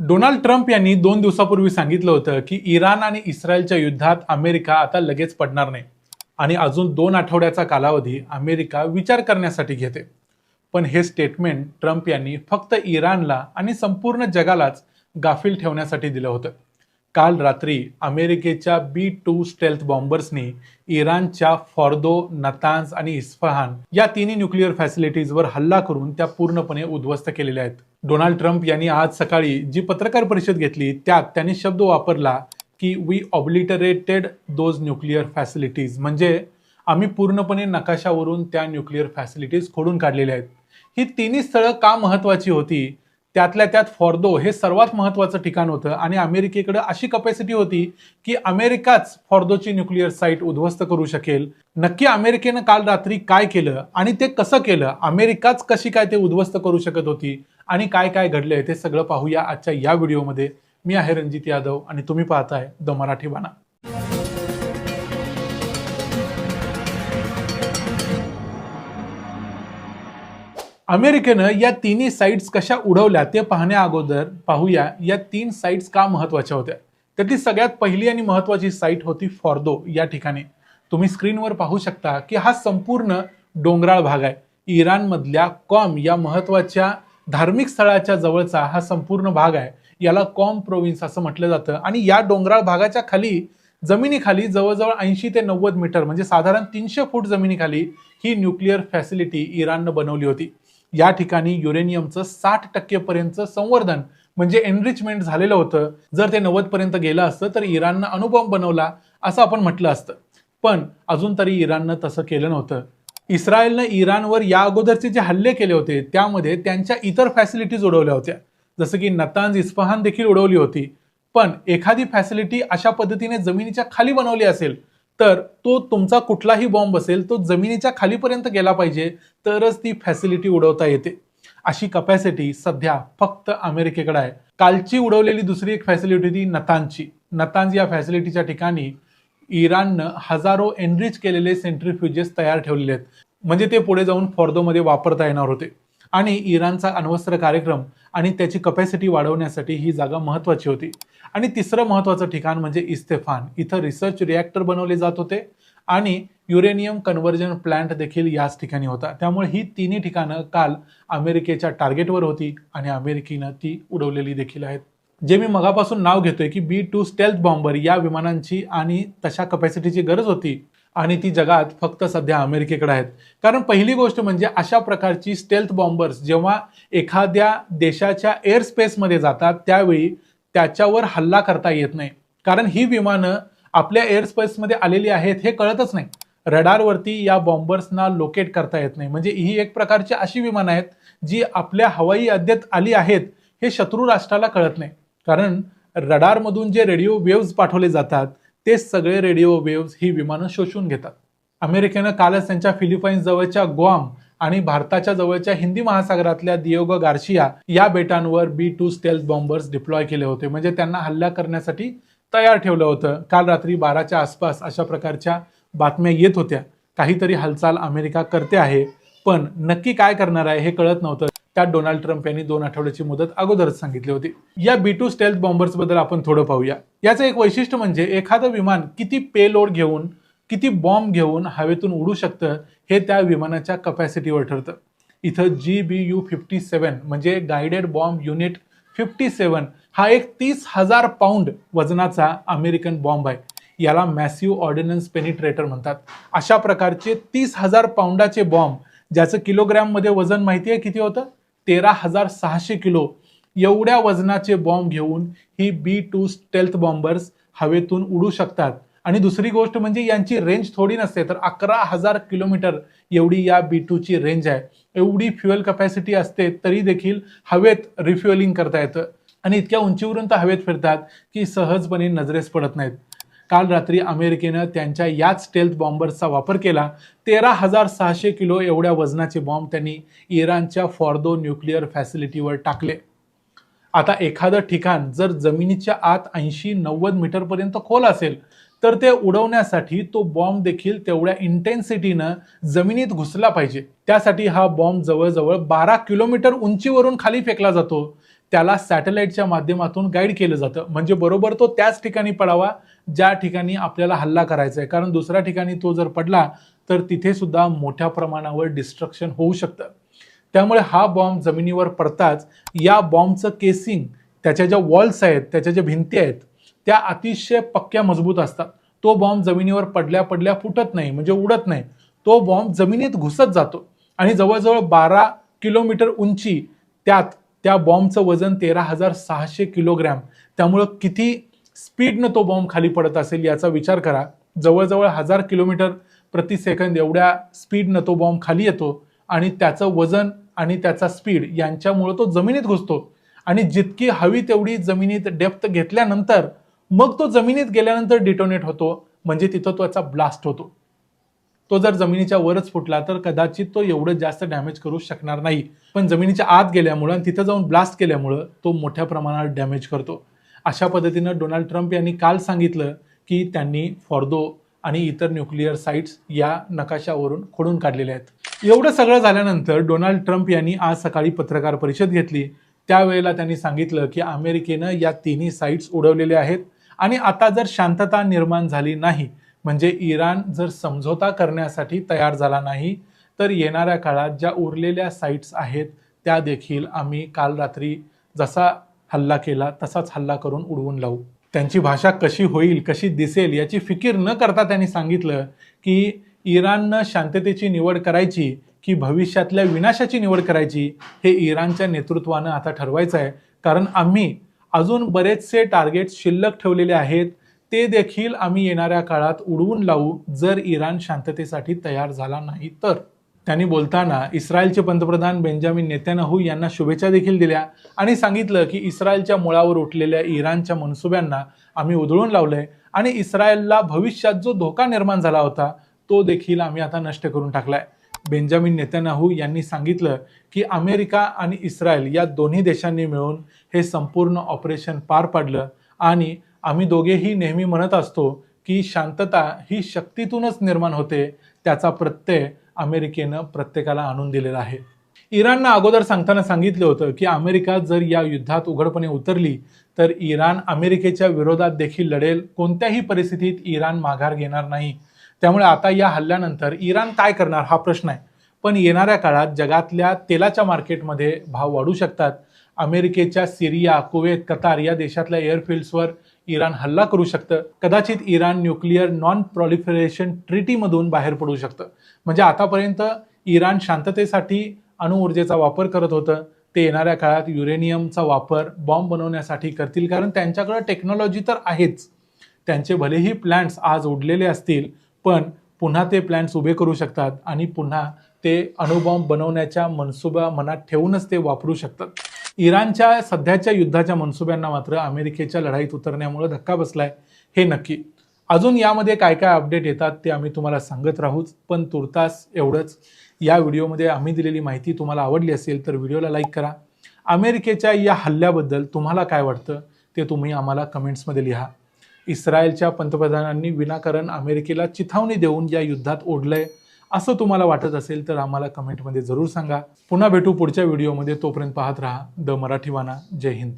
Donald Trump यांनी दोन दिवसापूर्वी सांगितलं होतं की इराण आणि इस्रायलच्या युद्धात अमेरिका आता लगेच पडणार नाही. आणि अजून दोन आठवड्याचा कालावधी अमेरिका विचार करण्यासाठी घेते. पण हे स्टेटमेंट ट्रम्प यांनी फक्त इराणला आणि संपूर्ण जगालाच गाफील ठेवण्यासाठी दिलं होतं. काल रात्री अमेरिकेच्या बी टू स्टेल्थ बॉम्बर्सनी इराणच्या फॉर्दो नतान्स आणि इस्फहान या तिन्ही न्यूक्लिअर फॅसिलिटीजवर हल्ला करून त्या पूर्णपणे उद्ध्वस्त केलेल्या आहेत. डोनाल्ड ट्रम्प यांनी आज सकाळी जी पत्रकार परिषद घेतली त्यात त्यांनी शब्द वापरला की we obliterated those nuclear facilities म्हणजे आम्ही पूर्णपणे नकाशावरून त्या न्यूक्लिअर फॅसिलिटीज खोडून काढलेल्या आहेत. ही तिन्ही स्थळं का महत्वाची होती? त्यातल्या त्यात फॉर्दो हे सर्वात महत्वाचं ठिकाण होतं. आणि अमेरिकेकडे अशी कपॅसिटी होती की अमेरिकाच फॉर्दोची न्यूक्लिअर साईट उद्ध्वस्त करू शकेल. नक्की अमेरिकेनं काल रात्री काय केलं आणि ते कसं केलं? अमेरिकाच कशी काय ते उद्ध्वस्त करू शकत होती? आणि काय काय घडलंय? ते सगळं पाहूया आजच्या या व्हिडिओमध्ये. मी आहे रणजित यादव आणि तुम्ही पाहताय द मराठी बाणा अमेरिकेनं या तिन्ही साईट्स कशा उडवल्या ते पाहण्या अगोदर पाहूया. या तीन साईट्स का महत्त्वाच्या होत्या? त्यातली सगळ्यात पहिली आणि महत्वाची साईट होती फॉर्दो या ठिकाणी. तुम्ही स्क्रीनवर पाहू शकता की हा संपूर्ण डोंगराळ भाग आहे. इराणमधल्या कॉम या महत्त्वाच्या धार्मिक स्थळाच्या जवळचा हा संपूर्ण भाग आहे. याला कॉम प्रोविन्स असं म्हटलं जातं. आणि या डोंगराळ भागाच्या खाली जमिनीखाली जवळजवळ ऐंशी ते नव्वद मीटर म्हणजे साधारण तीनशे फूट जमिनीखाली ही न्यूक्लिअर फॅसिलिटी इराणनं बनवली होती. या ठिकाणी युरेनियमचं साठ टक्केपर्यंतचं संवर्धन म्हणजे एनरिचमेंट झालेलं होतं. जर ते नव्वद पर्यंत गेलं असतं तर इराणनं अणुबॉम्ब बनवला असं आपण म्हटलं असतं. पण अजून तरी इराणनं तसं केलं नव्हतं. इस्रायलनं इराणवर या अगोदरचे जे हल्ले केले होते त्यामध्ये त्यांच्या इतर फॅसिलिटीज उडवल्या होत्या. जसं की नतांज इस्फहान देखील उडवली होती. पण एखादी फॅसिलिटी अशा पद्धतीने जमिनीच्या खाली बनवली असेल तर तो तुमचा कुठलाही बॉम्ब असेल तो जमिनीच्या खालीपर्यंत गेला पाहिजे तरच ती फॅसिलिटी उडवता येते. अशी कपॅसिटी सध्या फक्त अमेरिकेकडे आहे. कालची उडवलेली दुसरी एक फॅसिलिटी होती नतांची. नतांज या फॅसिलिटीच्या ठिकाणी इराणनं हजारो एनरिच केलेले सेंट्रीफ्युजेस तयार ठेवलेले आहेत. म्हणजे ते पुढे जाऊन फॉर्दोमध्ये वापरता येणार होते. आणि इराणचा अण्वस्त्र कार्यक्रम आणि त्याची कपॅसिटी वाढवण्यासाठी ही जागा महत्वाची होती. आणि तिसरं महत्वाचं ठिकाण म्हणजे इस्तेफान. इथं रिसर्च रिॲक्टर बनवले जात होते आणि युरेनियम कन्व्हर्जन प्लांट देखील याच ठिकाणी होता. त्यामुळे ही तिन्ही ठिकाणं काल अमेरिकेच्या टार्गेटवर होती आणि अमेरिकेनं ती उडवलेली देखील आहेत. जे मी मगापासून नाव घेतोय की बी टू स्टेल्थ बॉम्बर या विमानांची आणि तशा कपॅसिटीची गरज होती आणि ती जगात फक्त सध्या अमेरिकेकडे आहेत. कारण पहिली गोष्ट म्हणजे अशा प्रकारची स्टेल्थ बॉम्बर्स जेव्हा एखाद्या देशाच्या एअर स्पेसमध्ये जातात त्यावेळी त्याच्यावर हल्ला करता येत नाही. कारण ही विमानं आपल्या एअर स्पेसमध्ये आलेली आहेत हे कळतच नाही. रडारवरती या बॉम्बर्सना लोकेट करता येत नाही. म्हणजे ही एक प्रकारची अशी विमानं आहेत जी आपल्या हवाई अड्ड्यात आली आहेत हे शत्रू राष्ट्राला कळत नाही. कारण रडारमधून जे रेडिओ वेव्ज पाठवले जातात ते सगळे रेडिओ वेव्ज ही विमानं शोषून घेतात. अमेरिकेनं कालच त्यांच्या फिलिपाईन्स जवळच्या ग्वाम आणि भारताच्या जवळच्या हिंदी महासागरातल्या दियोगो गार्शिया या बेटांवर B two stealth bombers deploy केले होते. म्हणजे त्यांना हल्ला करण्यासाठी तयार ठेवलं होतं. काल रात्री बाराच्या आसपास अशा प्रकारच्या बातम्या येत होत्या. काहीतरी हालचाल अमेरिका करते आहे पण नक्की काय करणार आहे हे कळत नव्हतं. त्यात डोनाल्ड ट्रम्प यांनी दोन आठवड्याची मुदत अगोदरच सांगितली होती. या बी टू स्टेल्थ बॉम्बर्सबद्दल आपण थोडं पाहूया. याचं एक वैशिष्ट्य म्हणजे एखादं विमान किती पे लोड घेऊन किती बॉम्ब घेऊन हवेतून उडू शकतं हे त्या विमानाच्या कपॅसिटीवर ठरतं. इथं G B you fifty seven म्हणजे guided bomb unit fifty seven हा एक तीस हजार पाऊंड वजनाचा अमेरिकन बॉम्ब आहे. याला मॅसिव्ह ऑर्डिनन्स पेनिट्रेटर म्हणतात. अशा प्रकारचे तीस हजार पाऊंडाचे बॉम्ब ज्याचं किलोग्रॅममध्ये वजन माहिती आहे किती होतं? तेरा हजार सहाशे किलो एवढ्या वजनाचे बॉम्ब घेऊन ही बी टू स्टेल्थ बॉम्बर्स हवेतून उडू शकतात. आणि दुसरी गोष्ट म्हणजे यांची रेंज थोडी नसते तर अकरा हजार किलोमीटर एवढी या बी टूची रेंज आहे. एवढी फ्युएल कपॅसिटी असते तरी देखील हवेत रिफ्युएलिंग करता येतं. आणि इतक्या उंचीवरून तर हवेत फिरतात की सहजपणे नजरेस पडत नाहीत. काल रात्री अमेरिकेनं त्यांच्या याच स्टेल्थ बॉम्बर्सचा वापर केला. तेरा हजार सहाशे किलो एवढ्या वजनाचे बॉम्ब त्यांनी इराणच्या फॉर्दो न्यूक्लिअर फॅसिलिटीवर टाकले. आता एखादं ठिकाण जर जमिनीच्या आत ऐंशी नव्वद मीटरपर्यंत खोल असेल तर ते उडवण्यासाठी तो बॉम्ब देखील तेवढ्या इंटेन्सिटीनं जमिनीत घुसला पाहिजे. त्यासाठी हा बॉम्ब जवळजवळ बारा किलोमीटर उंचीवरून खाली फेकला जातो. त्याला सॅटेलाईटच्या माध्यमातून गाईड केलं जातं. म्हणजे बरोबर तो त्याच ठिकाणी पडावा ज्या ठिकाणी आपल्याला हल्ला करायचा आहे कारण दुसऱ्या ठिकाणी तो जर पडला तर तिथे सुद्धा मोठ्या प्रमाणावर डिस्ट्रक्शन होऊ शकतं. त्यामुळे हा बॉम्ब जमिनीवर पडताच या बॉम्बचं केसिंग त्याच्या ज्या वॉल्स आहेत त्याच्या ज्या भिंती आहेत त्या अतिशय पक्क्या मजबूत असतात. तो बॉम्ब जमिनीवर पडल्या पडल्या फुटत नाही म्हणजे उडत नाही. तो बॉम्ब जमिनीत घुसत जातो. आणि जवळजवळ बारा किलोमीटर उंची त्यात त्या बॉम्बचं वजन तेरा हजार सहाशे किलोग्रॅम. त्यामुळं किती स्पीडनं तो बॉम्ब खाली पडत असेल याचा विचार करा. जवळजवळ हजार किलोमीटर प्रति सेकंद एवढ्या स्पीडनं तो बॉम्ब खाली येतो आणि त्याचं वजन आणि त्याचा स्पीड यांच्यामुळं तो जमिनीत घुसतो. आणि जितकी हवी तेवढी जमिनीत डेप्थ घेतल्यानंतर मग तो जमिनीत गेल्यानंतर डिटोनेट होतो. म्हणजे तिथं त्याचा ब्लास्ट होतो. तो जर जमिनीच्या वरच फुटला तर कदाचित तो एवढं जास्त डॅमेज करू शकणार नाही. पण जमिनीच्या आत गेल्यामुळं आणि तिथं जाऊन ब्लास्ट केल्यामुळं तो मोठ्या प्रमाणात डॅमेज करतो. अशा पद्धतीनं डोनाल्ड ट्रम्प यांनी काल सांगितलं की त्यांनी फॉर्दो आणि इतर न्यूक्लिअर साईट्स या नकाशावरून खोडून काढलेल्या आहेत. एवढं सगळं झाल्यानंतर डोनाल्ड ट्रम्प यांनी आज सकाळी पत्रकार परिषद घेतली. त्यावेळेला त्यांनी सांगितलं की अमेरिकेनं या तिन्ही साईट्स उडवलेल्या आहेत आणि आता जर शांतता निर्माण झाली नाही म्हणजे इराण जर समझोता करण्यासाठी तयार झाला नाही तर येणाऱ्या काळात ज्या उरलेल्या साईट्स आहेत त्या देखील आम्ही काल रात्री जसा हल्ला केला तसाच हल्ला करून उडवून लावू. त्यांची भाषा कशी होईल कशी दिसेल याची फिकीर न करता त्यांनी सांगितलं की इराणनं शांततेची निवड करायची की भविष्यातल्या विनाशाची निवड करायची हे इराणच्या नेतृत्वानं आता ठरवायचं आहे कारण आम्ही अजून बरेचसे टार्गेट शिल्लक ठेवलेले आहेत ते देखील आम्ही येणाऱ्या काळात उडवून लावू जर इराण शांततेसाठी तयार झाला नाही तर. त्यांनी बोलताना इस्रायलचे पंतप्रधान बेंजामिन नेत्यानहू यांना शुभेच्छा देखील दिल्या आणि सांगितलं की इस्रायलच्या मुळावर उठलेल्या इराणच्या मनसुब्यांना आम्ही उधळून लावलंय आणि इस्रायलला भविष्यात जो धोका निर्माण झाला होता तो देखील आम्ही आता नष्ट करून टाकलाय. बेंजामिन नेत्यानाहू यांनी सांगितलं की अमेरिका आणि इस्रायल या दोन्ही देशांनी मिळून हे संपूर्ण ऑपरेशन पार पाडलं आणि आम्ही दोघेही नेहमी म्हणत असतो की शांतता ही शक्तीतूनच निर्माण होते त्याचा प्रत्यय अमेरिकेनं प्रत्येकाला आणून दिलेला आहे. इराणनं अगोदर सांगताना सांगितलं होतं की अमेरिका जर या युद्धात उघडपणे उतरली तर इराण अमेरिकेच्या विरोधात देखील लढेल. कोणत्याही परिस्थितीत इराण माघार घेणार नाही. त्यामुळे आता या हल्ल्यानंतर इराण काय करणार हा प्रश्न आहे. पण येणाऱ्या काळात जगातल्या तेलाच्या मार्केटमध्ये भाव वाढू शकतात. अमेरिकेच्या सिरिया कुवेत कतार या देशातल्या एअरफिल्ड्सवर इराण हल्ला करू शकतं. कदाचित इराण न्यूक्लिअर नॉन प्रॉलिफरेशन ट्रिटीमधून बाहेर पडू शकतं. म्हणजे आतापर्यंत इराण शांततेसाठी अणुऊर्जेचा वापर करत होतं. ते येणाऱ्या काळात युरेनियमचा वापर बॉम्ब बनवण्यासाठी करतील. कारण त्यांच्याकडे टेक्नॉलॉजी तर आहेच. त्यांचे भलेही प्लॅन्ट्स आज उडलेले असतील पण पुन्हा ते प्लॅन्ट्स उभे करू शकतात आणि पुन्हा ते अणुबॉम्ब बनवण्याच्या मनसुबा मनात ठेवूनच ते वापरू शकतात. इराणच्या सध्याच्या युद्धाच्या मनसुब्यांना मात्र अमेरिकेच्या लढाईत उतरण्यामुळे धक्का बसलाय हे नक्की. अजून यामध्ये काय काय अपडेट येतात ते आम्ही तुम्हाला सांगत राहूच पण तुर्तास एवढंच. या व्हिडिओमध्ये आम्ही दिलेली माहिती तुम्हाला आवडली असेल तर व्हिडिओला लाईक करा. अमेरिकेच्या या हल्ल्याबद्दल तुम्हाला काय वाटतं ते तुम्ही आम्हाला कमेंट्समध्ये लिहा. इस्रायलच्या पंतप्रधानांनी विनाकारण अमेरिकेला चिथावणी देऊन या युद्धात ओढलंय. असं तुम्हाला वाटत असेल तर आम्हाला कमेंटमध्ये जरूर सांगा. पुन्हा भेटू पुढच्या व्हिडिओमध्ये तोपर्यंत पाहत राहा द मराठीवाना जय हिंद.